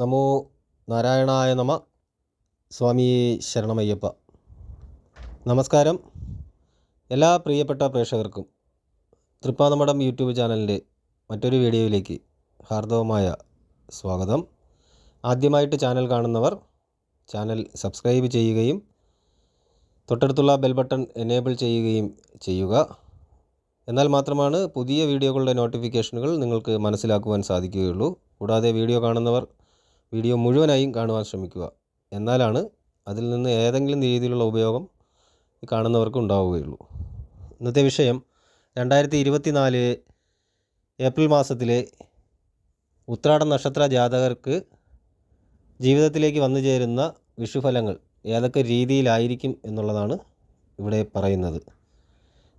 നമോ നാരായണായ നമ. സ്വാമി ശരണമയ്യപ്പ. നമസ്കാരം. എല്ലാ പ്രിയപ്പെട്ട പ്രേക്ഷകർക്കും തൃപ്പാനമടം യൂട്യൂബ് ചാനലിന്റെ മറ്റൊരു വീഡിയോയിലേക്ക് ഹാർദവമായ സ്വാഗതം. ആദ്യമായിട്ട് ചാനൽ കാണുന്നവർ ചാനൽ സബ്സ്ക്രൈബ് ചെയ്യുകയും തൊട്ടടുത്തുള്ള ബെൽ ബട്ടൺ എനേബിൾ ചെയ്യുകയും ചെയ്യുക. എന്നാൽ മാത്രമാണ് പുതിയ വീഡിയോകളുടെ നോട്ടിഫിക്കേഷനുകൾ നിങ്ങൾക്ക് മനസ്സിലാക്കുവാൻ സാധിക്കുകയുള്ളൂ. കൂടാതെ വീഡിയോ കാണുന്നവർ വീഡിയോ മുഴുവനായും കാണുവാൻ ശ്രമിക്കുക. എന്നാലാണ് അതിൽ നിന്ന് ഏതെങ്കിലും രീതിയിലുള്ള ഉപയോഗം കാണുന്നവർക്ക് ഉണ്ടാവുകയുള്ളൂ. ഇന്നത്തെ വിഷയം രണ്ടായിരത്തി ഇരുപത്തി നാല് ഏപ്രിൽ മാസത്തിലെ ഉത്രാട നക്ഷത്ര ജാതകർക്ക് ജീവിതത്തിലേക്ക് വന്നു ചേരുന്ന വിഷുഫലങ്ങൾ ഏതൊക്കെ രീതിയിലായിരിക്കും എന്നുള്ളതാണ് ഇവിടെ പറയുന്നത്.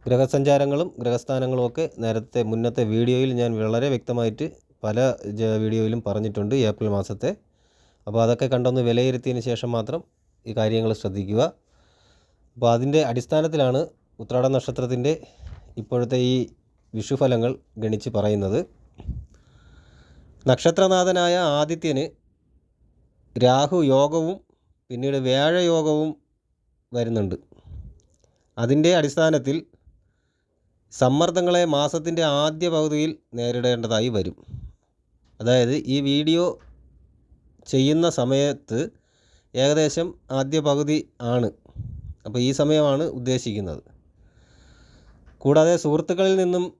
ഗ്രഹസഞ്ചാരങ്ങളും ഗ്രഹസ്ഥാനങ്ങളും ഒക്കെ നേരത്തെ മുന്നത്തെ വീഡിയോയിൽ ഞാൻ വളരെ വ്യക്തമായിട്ട് പല വീഡിയോയിലും പറഞ്ഞിട്ടുണ്ട് ഏപ്രിൽ മാസത്തെ. അപ്പോൾ അതൊക്കെ കണ്ടൊന്ന് വിലയിരുത്തിയതിന് ശേഷം മാത്രം ഈ കാര്യങ്ങൾ ശ്രദ്ധിക്കുക. അപ്പോൾ അതിന്റെ അടിസ്ഥാനത്തിലാണ് ഉത്രാട നക്ഷത്രത്തിന്റെ ഇപ്പോഴത്തെ ഈ വിഷുഫലങ്ങൾ ഗണിച്ച് പറയുന്നത്. നക്ഷത്രനാഥനായ ആദിത്യന് രാഹു യോഗവും പിന്നീട് വ്യാഴയോഗവും വരുന്നുണ്ട്. അതിന്റെ അടിസ്ഥാനത്തിൽ സമ്മർദ്ദങ്ങളെ മാസത്തിന്റെ ആദ്യ പകുതിയിൽ നേരിടേണ്ടതായി വരും. അതായത് ഈ വീഡിയോ ചെയ്യുന്ന സമയത്ത് ഏകദേശം ആദ്യ പകുതി ആണ്. അപ്പോൾ ഈ സമയമാണ് ഉദ്ദേശിക്കുന്നത്. കൂടാതെ സുഹൃത്തുക്കളിൽ നിന്നും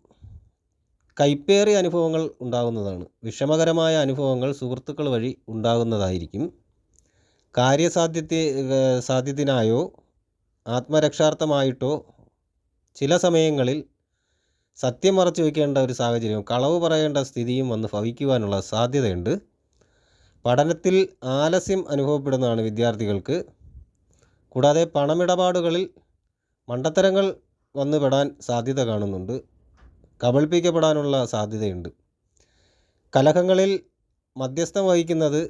കൈപ്പേറിയ അനുഭവങ്ങൾ ഉണ്ടാകുന്നതാണ്. വിഷമകരമായ അനുഭവങ്ങൾ സുഹൃത്തുക്കൾ വഴി ഉണ്ടാകുന്നതായിരിക്കും. കാര്യസാധ്യത്തെ ഏഹ് സാധ്യത്തിനായോ ആത്മരക്ഷാർത്ഥമായിട്ടോ ചില സമയങ്ങളിൽ സത്യം മറച്ചു വയ്ക്കേണ്ട ഒരു സാഹചര്യവും കളവ് പറയേണ്ട സ്ഥിതിയും വന്ന് ഭവിക്കുവാനുള്ള സാധ്യതയുണ്ട്. പഠനത്തിൽ ആലസ്യം അനുഭവപ്പെടുന്നതാണ് വിദ്യാർത്ഥികൾക്ക്. കൂടാതെ പണമിടപാടുകളിൽ മണ്ടത്തരങ്ങൾ വന്നുപെടാൻ സാധ്യത കാണുന്നുണ്ട്. കബളിപ്പിക്കപ്പെടാനുള്ള സാധ്യതയുണ്ട്. കലഹങ്ങളിൽ മധ്യസ്ഥം വഹിക്കുന്നത്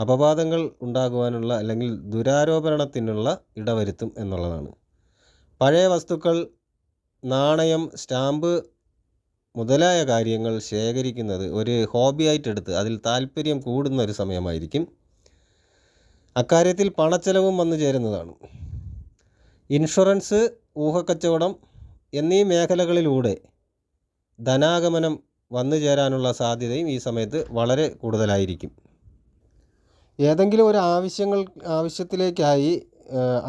അപവാദങ്ങൾ ഉണ്ടാകുവാനുള്ള അല്ലെങ്കിൽ ദുരാരോപണത്തിനുള്ള ഇടവരുത്തും എന്നുള്ളതാണ്. പഴയ വസ്തുക്കൾ നാണയം സ്റ്റാമ്പ് മുതലായ കാര്യങ്ങൾ ശേഖരിക്കുന്നത് ഒരു ഹോബിയായിട്ടെടുത്ത് അതിൽ താല്പര്യം കൂടുന്ന ഒരു സമയമായിരിക്കും. അക്കാര്യത്തിൽ പണച്ചെലവും വന്നു ചേരുന്നതാണ്. ഇൻഷുറൻസ് ഊഹക്കച്ചവടം എന്നീ മേഖലകളിലൂടെ ധനാഗമനം വന്നു ചേരാനുള്ള സാധ്യതയും ഈ സമയത്ത് വളരെ കൂടുതലായിരിക്കും. ഏതെങ്കിലും ഒരു ആവശ്യങ്ങൾ ആവശ്യത്തിലേക്കായി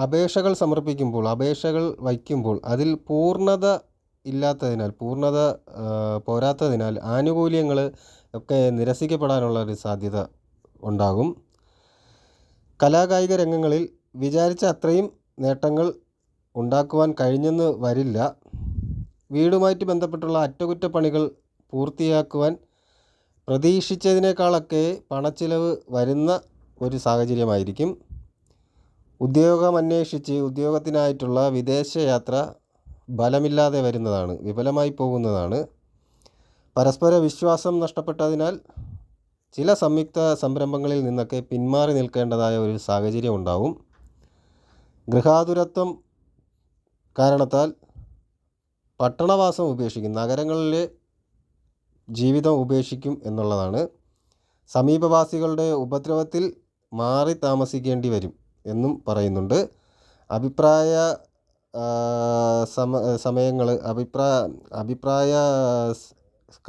അപേക്ഷകൾ സമർപ്പിക്കുമ്പോൾ അപേക്ഷകൾ വയ്ക്കുമ്പോൾ അതിൽ പൂർണത ഇല്ലാത്തതിനാൽ പൂർണത പോരാത്തതിനാൽ ആനുകൂല്യങ്ങൾ ഒക്കെ നിരസിക്കപ്പെടാനുള്ള ഒരു സാധ്യത ഉണ്ടാകും. കലാകായിക രംഗങ്ങളിൽ വിചാരിച്ച അത്രയും നേട്ടങ്ങൾ ഉണ്ടാക്കുവാൻ കഴിഞ്ഞെന്ന് വരില്ല. വീടുമായിട്ട് ബന്ധപ്പെട്ടുള്ള അറ്റകുറ്റപ്പണികൾ പൂർത്തിയാക്കുവാൻ പ്രതീക്ഷിച്ചതിനേക്കാളൊക്കെ പണച്ചിലവ് വരുന്ന ഒരു സാഹചര്യമായിരിക്കും. ഉദ്യോഗം അന്വേഷിച്ച് ഉദ്യോഗത്തിനായിട്ടുള്ള വിദേശയാത്ര ഫലമില്ലാതെ വരുന്നതാണ് വിഫലമായി പോകുന്നതാണ്. പരസ്പര വിശ്വാസം നഷ്ടപ്പെട്ടതിനാൽ ചില സംയുക്ത സംരംഭങ്ങളിൽ നിന്നൊക്കെ പിന്മാറി നിൽക്കേണ്ടതായ ഒരു സാഹചര്യം ഉണ്ടാവും. ഗൃഹാതുരത്വം കാരണത്താൽ പട്ടണവാസം ഉപേക്ഷിക്കും നഗരങ്ങളിലെ ജീവിതം ഉപേക്ഷിക്കും എന്നുള്ളതാണ്. സമീപവാസികളുടെ ഉപദ്രവത്തിൽ മാറി താമസിക്കേണ്ടി വരും. എന്നും പറയുന്നുണ്ട്. അഭിപ്രായ സമ സമയങ്ങൾ അഭിപ്രായ അഭിപ്രായ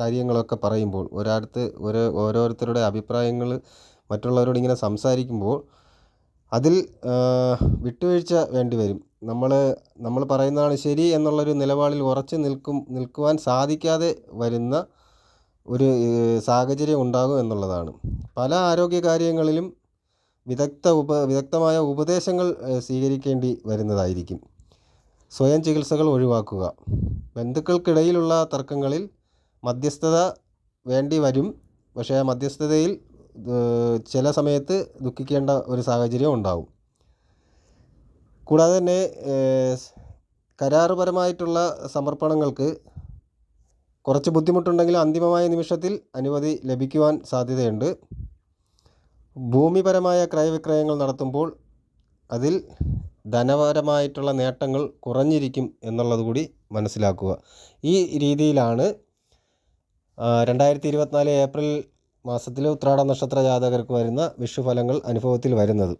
കാര്യങ്ങളൊക്കെ പറയുമ്പോൾ ഒരാടുത്ത് ഒരു ഓരോരുത്തരുടെ അഭിപ്രായങ്ങൾ മറ്റുള്ളവരോട് ഇങ്ങനെ സംസാരിക്കുമ്പോൾ അതിൽ വിട്ടുവീഴ്ച വേണ്ടി വരും. നമ്മൾ നമ്മൾ പറയുന്നതാണ് ശരി എന്നുള്ളൊരു നിലപാടിൽ ഉറച്ചു നിൽക്കും നിൽക്കുവാൻ സാധിക്കാതെ വരുന്ന ഒരു സാഹചര്യം ഉണ്ടാകും എന്നുള്ളതാണ്. പല ആരോഗ്യ കാര്യങ്ങളിലും വിദഗ്ധ ഉപ വിദഗ്ധമായ ഉപദേശങ്ങൾ സ്വീകരിക്കേണ്ടി വരുന്നതായിരിക്കും. സ്വയം ചികിത്സകൾ ഒഴിവാക്കുക. ബന്ധുക്കൾക്കിടയിലുള്ള തർക്കങ്ങളിൽ മധ്യസ്ഥത വേണ്ടി വരും. പക്ഷേ ആ മധ്യസ്ഥതയിൽ ചില സമയത്ത് ദുഃഖിക്കേണ്ട ഒരു സാഹചര്യം ഉണ്ടാവും. കൂടാതെ തന്നെ കരാറുപരമായിട്ടുള്ള സമർപ്പണങ്ങൾക്ക് കുറച്ച് ബുദ്ധിമുട്ടുണ്ടെങ്കിലും അന്തിമമായ നിമിഷത്തിൽ അനുമതി ലഭിക്കുവാൻ സാധ്യതയുണ്ട്. ഭൂമിപരമായ ക്രയവിക്രയങ്ങൾ നടത്തുമ്പോൾ അതിൽ ധനപരമായിട്ടുള്ള നേട്ടങ്ങൾ കുറഞ്ഞിരിക്കും എന്നുള്ളത് കൂടി മനസ്സിലാക്കുക. ഈ രീതിയിലാണ് രണ്ടായിരത്തി ഇരുപത്തിനാല് ഏപ്രിൽ മാസത്തിലെ ഉത്രാട നക്ഷത്ര ജാതകർക്ക് വരുന്ന വിഷുഫലങ്ങൾ അനുഭവത്തിൽ വരുന്നത്.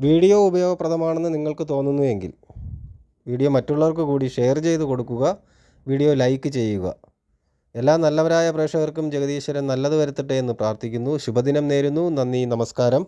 വീഡിയോ ഉപയോഗപ്രദമാണെന്ന് നിങ്ങൾക്ക് തോന്നുന്നുവെങ്കിൽ വീഡിയോ മറ്റുള്ളവർക്ക് കൂടി ഷെയർ ചെയ്ത് കൊടുക്കുക വീഡിയോ ലൈക്ക് ചെയ്യുക. എല്ലാ നല്ലവരായ പ്രേക്ഷകർക്കും ജഗദീശ്വരൻ നല്ലത് വരുത്തട്ടെ എന്ന് പ്രാർത്ഥിക്കുന്നു. ശുഭദിനം നേരുന്നു. നന്ദി. നമസ്കാരം.